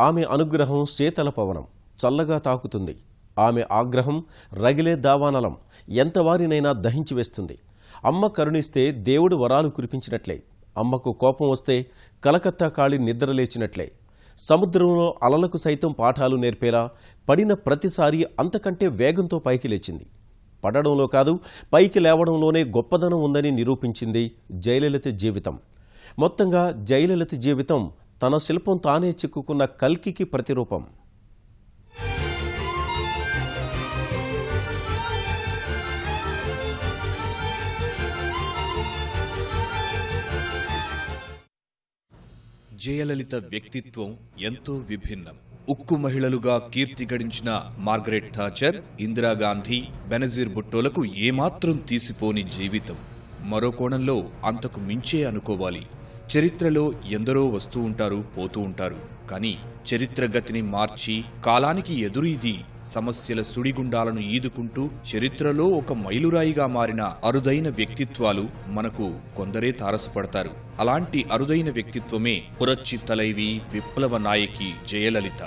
ఆమె అనుగ్రహం శీతల పవనం చల్లగా తాకుతుంది. ఆమె ఆగ్రహం రగిలే దావానలం ఎంతవారినైనా దహించి వేస్తుంది. అమ్మ కరుణిస్తే దేవుడు వరాలు కురిపించినట్లే. అమ్మకు కోపం వస్తే కలకత్తా కాళి నిద్రలేచినట్లే సముద్రంలో అలలకు సైతం పాఠాలు నేర్పేలా పడిన ప్రతిసారి అంతకంటే వేగంతో పైకి లేచింది. పడడంలో కాదు పైకి లేవడంలోనే గొప్పదనం ఉందని నిరూపించింది జయలలిత జీవితం. మొత్తంగా జయలలిత జీవితం తన శిల్పం తానే చిక్కుకున్న కల్కికి ప్రతిరూపం. జయలలిత వ్యక్తిత్వం ఎంతో విభిన్నం. ఉక్కు మహిళలుగా కీర్తి గడించిన మార్గరెట్ థాచర్ ఇందిరాగాంధీ బెనజీర్ భుట్టోలకు ఏమాత్రం తీసిపోని జీవితం. మరో కోణంలో అంతకు మించే అనుకోవాలి. చరిత్రలో ఎందరో వస్తూ ఉంటారు పోతూ ఉంటారు. కానీ చరిత్ర గతిని మార్చి కాలానికి ఎదురు ఇది సమస్యల సుడిగుండాలను ఈదుకుంటూ చరిత్రలో ఒక మైలురాయిగా మారిన అరుదైన వ్యక్తిత్వాలు మనకు కొందరే తారసపడతారు. అలాంటి అరుదైన వ్యక్తిత్వమే పురచ్చి తలైవి విప్లవ నాయకి జయలలిత.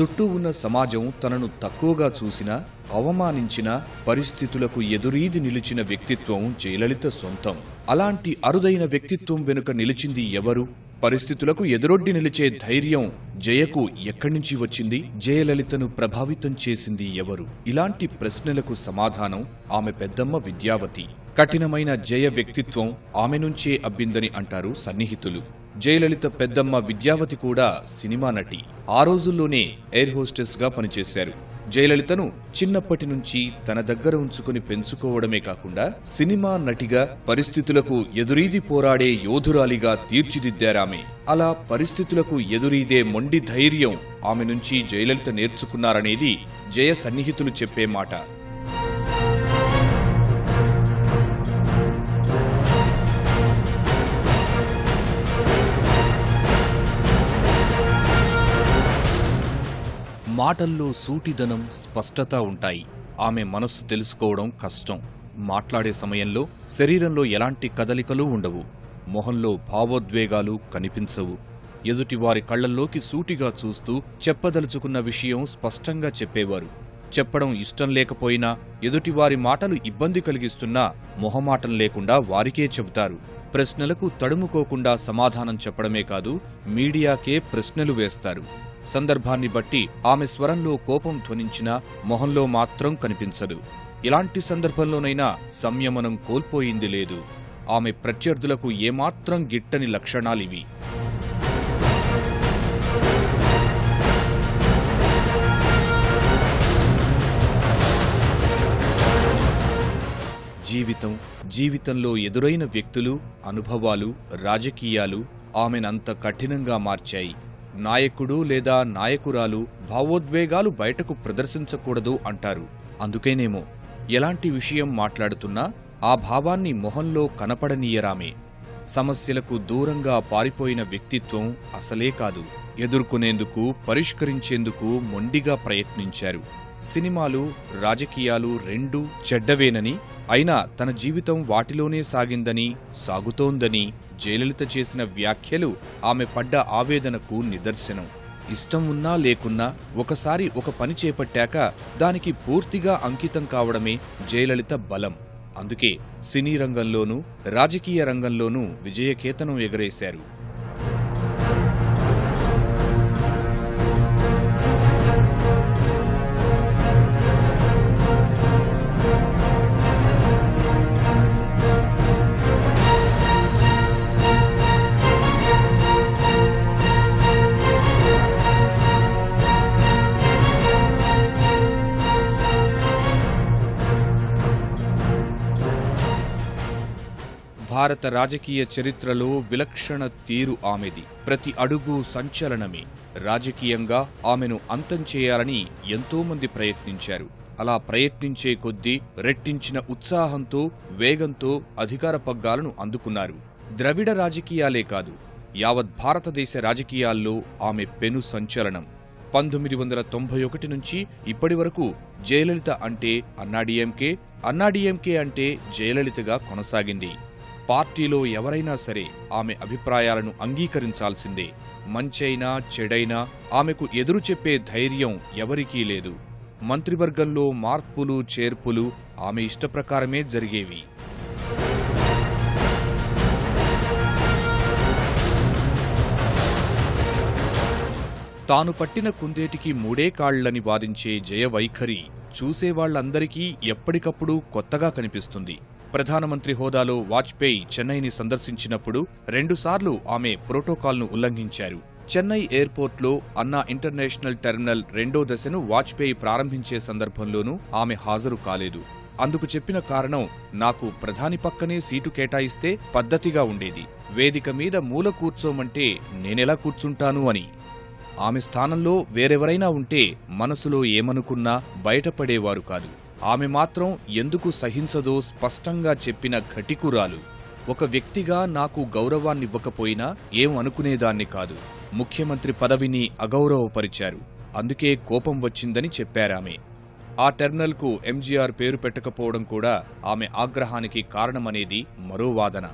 చుట్టూ ఉన్న సమాజం తనను తక్కువగా చూసినా అవమానించిన పరిస్థితులకు ఎదురీది నిలిచిన వ్యక్తిత్వం జయలలిత సొంతం. అలాంటి అరుదైన వ్యక్తిత్వం వెనుక నిలిచింది ఎవరు? పరిస్థితులకు ఎదురొడ్డి నిలిచే ధైర్యం జయకు ఎక్కడి నుంచి వచ్చింది? జయలలితను ప్రభావితం చేసింది ఎవరు? ఇలాంటి ప్రశ్నలకు సమాధానం ఆమె పెద్దమ్మ విద్యావతి. కఠినమైన జయ వ్యక్తిత్వం ఆమె నుంచే అబ్బిందని అంటారు సన్నిహితులు. జయలలిత పెద్దమ్మ విద్యావతి కూడా సినిమా నటి. ఆ రోజుల్లోనే ఎయిర్ హోస్టెస్గా పనిచేశారు. జయలలితను చిన్నప్పటి నుంచి తన దగ్గర ఉంచుకుని పెంచుకోవడమే కాకుండా సినిమా నటిగా పరిస్థితులకు ఎదురీది పోరాడే యోధురాలిగా తీర్చిదిద్దారామె. అలా పరిస్థితులకు ఎదురీదే మొండి ధైర్యం ఆమె నుంచి జయలలిత నేర్చుకున్నారనేది జయ సన్నిహితులు చెప్పే మాట. మాటల్లో సూటిదనం స్పష్టత ఉంటాయి. ఆమె మనస్సు తెలుసుకోవడం కష్టం. మాట్లాడే సమయంలో శరీరంలో ఎలాంటి కదలికలు ఉండవు. మొహంలో భావోద్వేగాలు కనిపించవు. ఎదుటివారి కళ్ళల్లోకి సూటిగా చూస్తూ చెప్పదలుచుకున్న విషయం స్పష్టంగా చెప్పేవారు. చెప్పడం ఇష్టం లేకపోయినా ఎదుటివారి మాటలు ఇబ్బంది కలిగిస్తున్నా మొహమాటం లేకుండా వారికే చెబుతారు. ప్రశ్నలకు తడుముకోకుండా సమాధానం చెప్పడమే కాదు మీడియాకే ప్రశ్నలు వేస్తారు. సందర్భాన్ని బట్టి ఆమె స్వరంలో కోపం ధ్వనించినా మొహంలో మాత్రం కనిపించదు. ఇలాంటి సందర్భంలోనైనా సంయమనం కోల్పోయింది లేదు. ఆమె ప్రత్యర్థులకు ఏమాత్రం గిట్టని లక్షణాలివి. జీవితం జీవితంలో ఎదురైన వ్యక్తులు అనుభవాలు రాజకీయాలు ఆమెనంత కఠినంగా మార్చాయి. నాయకుడు లేదా నాయకురాలు భావోద్వేగాలు బయటకు ప్రదర్శించకూడదు అంటారు. అందుకేనేమో ఎలాంటి విషయం మాట్లాడుతున్నా ఆ భావాన్ని మొహంలో కనపడనీయరామే. సమస్యలకు దూరంగా పారిపోయిన వ్యక్తిత్వం అసలే కాదు. ఎదుర్కొనేందుకు పరిష్కరించేందుకు మొండిగా ప్రయత్నించారు. సినిమాలు రాజకీయాలు రెండూ చెడ్డవేనని అయినా తన జీవితం వాటిలోనే సాగిందని సాగుతోందని జయలలిత చేసిన వ్యాఖ్యలు ఆమె పడ్డ ఆవేదనకు నిదర్శనం. ఇష్టం ఉన్నా లేకున్నా ఒకసారి ఒక పని చేపట్టాక దానికి పూర్తిగా అంకితం కావడమే జయలలిత బలం. అందుకే సినీ రంగంలోనూ రాజకీయ రంగంలోనూ విజయకేతనం ఎగరేశారు. భారత రాజకీయ చరిత్రలో విలక్షణ తీరు ఆమెది. ప్రతి అడుగు సంచలనమే. రాజకీయంగా ఆమెను అంతం చేయాలని ఎంతోమంది ప్రయత్నించారు. అలా ప్రయత్నించే కొద్దీ రెట్టించిన ఉత్సాహంతో వేగంతో అధికార పగ్గాలను అందుకున్నారు. ద్రవిడ రాజకీయాలే కాదు యావత్ భారతదేశ రాజకీయాల్లో ఆమె పెను సంచలనం. పంతొమ్మిది వందల తొంభై ఒకటి నుంచి ఇప్పటి వరకు జయలలిత అంటే అన్నాడీఎంకే అన్నాడీఎంకే అంటే జయలలితగా కొనసాగింది. పార్టీలో ఎవరైనా సరే ఆమె అభిప్రాయాలను అంగీకరించాల్సిందే. మంచైనా చెడైనా ఆమెకు ఎదురు చెప్పే ధైర్యం ఎవరికీ లేదు. మంత్రివర్గంలో మార్పులు చేర్పులు ఆమె ఇష్టప్రకారమే జరిగేవి. తాను పట్టిన కుందేటికి మూడే కాళ్ళని వాదించే జయ వైఖరి చూసేవాళ్ళందరికీ ఎప్పటికప్పుడు కొత్తగా కనిపిస్తుంది. ప్రధానమంత్రి హోదాలో వాజ్పేయి చెన్నైని సందర్శించినప్పుడు రెండుసార్లు ఆమె ప్రోటోకాల్ను ఉల్లంఘించారు. చెన్నై ఎయిర్పోర్ట్లో అన్నా ఇంటర్నేషనల్ టెర్మినల్ రెండో దశను వాజ్పేయి ప్రారంభించే సందర్భంలోనూ ఆమె హాజరు కాలేదు. అందుకు చెప్పిన కారణం నాకు ప్రధాని పక్కనే సీటు కేటాయిస్తే పద్ధతిగా ఉండేది. వేదిక మీద మూల కూర్చోమంటే నేనెలా కూర్చుంటాను అని. ఆమె స్థానంలో వేరెవరైనా ఉంటే మనసులో ఏమనుకున్నా బయటపడేవారు కాదు. ఆమె మాత్రం ఎందుకు సహించదో స్పష్టంగా చెప్పిన ఘటికురాలు. ఒక వ్యక్తిగా నాకు గౌరవాన్నివ్వకపోయినా ఏం అనుకునేదాన్ని కాదు. ముఖ్యమంత్రి పదవిని అగౌరవపరిచారు. అందుకే కోపం వచ్చిందని చెప్పారామె. ఆ టెర్మినల్కు ఎంజీఆర్ పేరు పెట్టకపోవడం కూడా ఆమె ఆగ్రహానికి కారణమనేది మరో వాదన.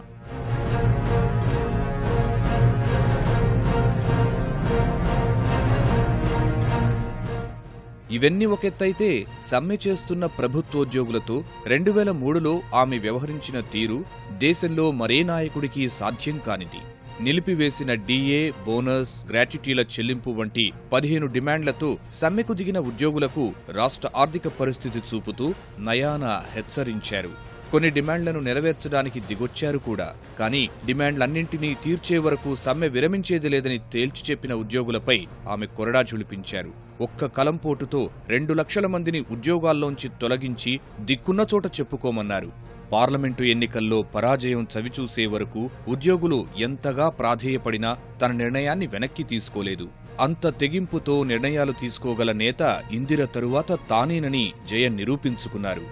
ఇవన్నీ ఒకెత్తైతే సమ్మె చేస్తున్న ప్రభుత్వోద్యోగులతో రెండు వేల మూడులో ఆమె వ్యవహరించిన తీరు దేశంలో మరే నాయకుడికి సాధ్యం కానిది. నిలిపివేసిన డీఏ బోనస్ గ్రాట్యుటీల చెల్లింపు వంటి పదిహేను డిమాండ్లతో సమ్మెకు దిగిన ఉద్యోగులకు రాష్ట్ర ఆర్థిక పరిస్థితి చూపుతూ నయానా హెచ్చరించారు. కొన్ని డిమాండ్లను నెరవేర్చడానికి దిగొచ్చారు కూడా. కానీ డిమాండ్లన్నింటినీ తీర్చే వరకు సమ్మె విరమించేది లేదని తేల్చి చెప్పిన ఉద్యోగులపై ఆమె కొరడా చులిపించారు. ఒక్క కలంపోటుతో రెండు లక్షల మందిని ఉద్యోగాల్లోంచి తొలగించి దిక్కున్న చోట చెప్పుకోమన్నారు. పార్లమెంటు ఎన్నికల్లో పరాజయం చవిచూసే వరకు ఉద్యోగులు ఎంతగా ప్రాధేయపడినా తన నిర్ణయాన్ని వెనక్కి తీసుకోలేదు. అంత తెగింపుతో నిర్ణయాలు తీసుకోగల నేత ఇందిర తరువాత తానేనని జయ నిరూపించుకున్నారు.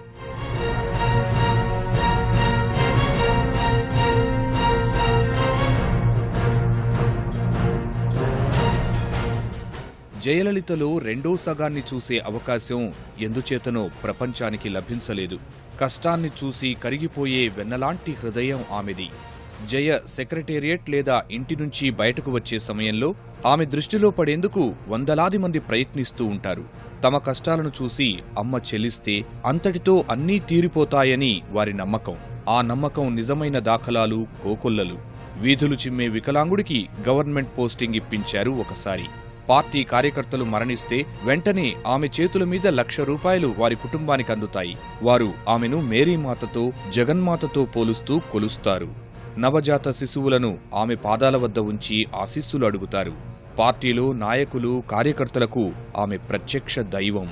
జయలలితలో రెండో సగాన్ని చూసే అవకాశం ఎందుచేతనో ప్రపంచానికి లభించలేదు. కష్టాన్ని చూసి కరిగిపోయే వెన్నలాంటి హృదయం ఆమెది. జయ సెక్రటేరియట్ లేదా ఇంటి నుంచి బయటకు వచ్చే సమయంలో ఆమె దృష్టిలో పడేందుకు వందలాది మంది ప్రయత్నిస్తూ ఉంటారు. తమ కష్టాలను చూసి అమ్మ చెల్లిస్తే అంతటితో అన్నీ తీరిపోతాయని వారి నమ్మకం. ఆ నమ్మకం నిజమైన దాఖలాలు కోకొల్లలు. వీధులు చిమ్మే వికలాంగుడికి గవర్నమెంట్ పోస్టింగ్ ఇప్పించారు ఒకసారి. పార్టీ కార్యకర్తలు మరణిస్తే వెంటనే ఆమె చేతుల మీద లక్ష రూపాయలు వారి కుటుంబానికి అందుతాయి. వారు ఆమెను మేరీమాతతో జగన్మాతతో పోలుస్తూ కొలుస్తారు. నవజాత శిశువులను ఆమె పాదాల వద్ద ఉంచి ఆశీస్సులు అడుగుతారు. పార్టీలో నాయకులు కార్యకర్తలకు ఆమె ప్రత్యక్ష దైవం.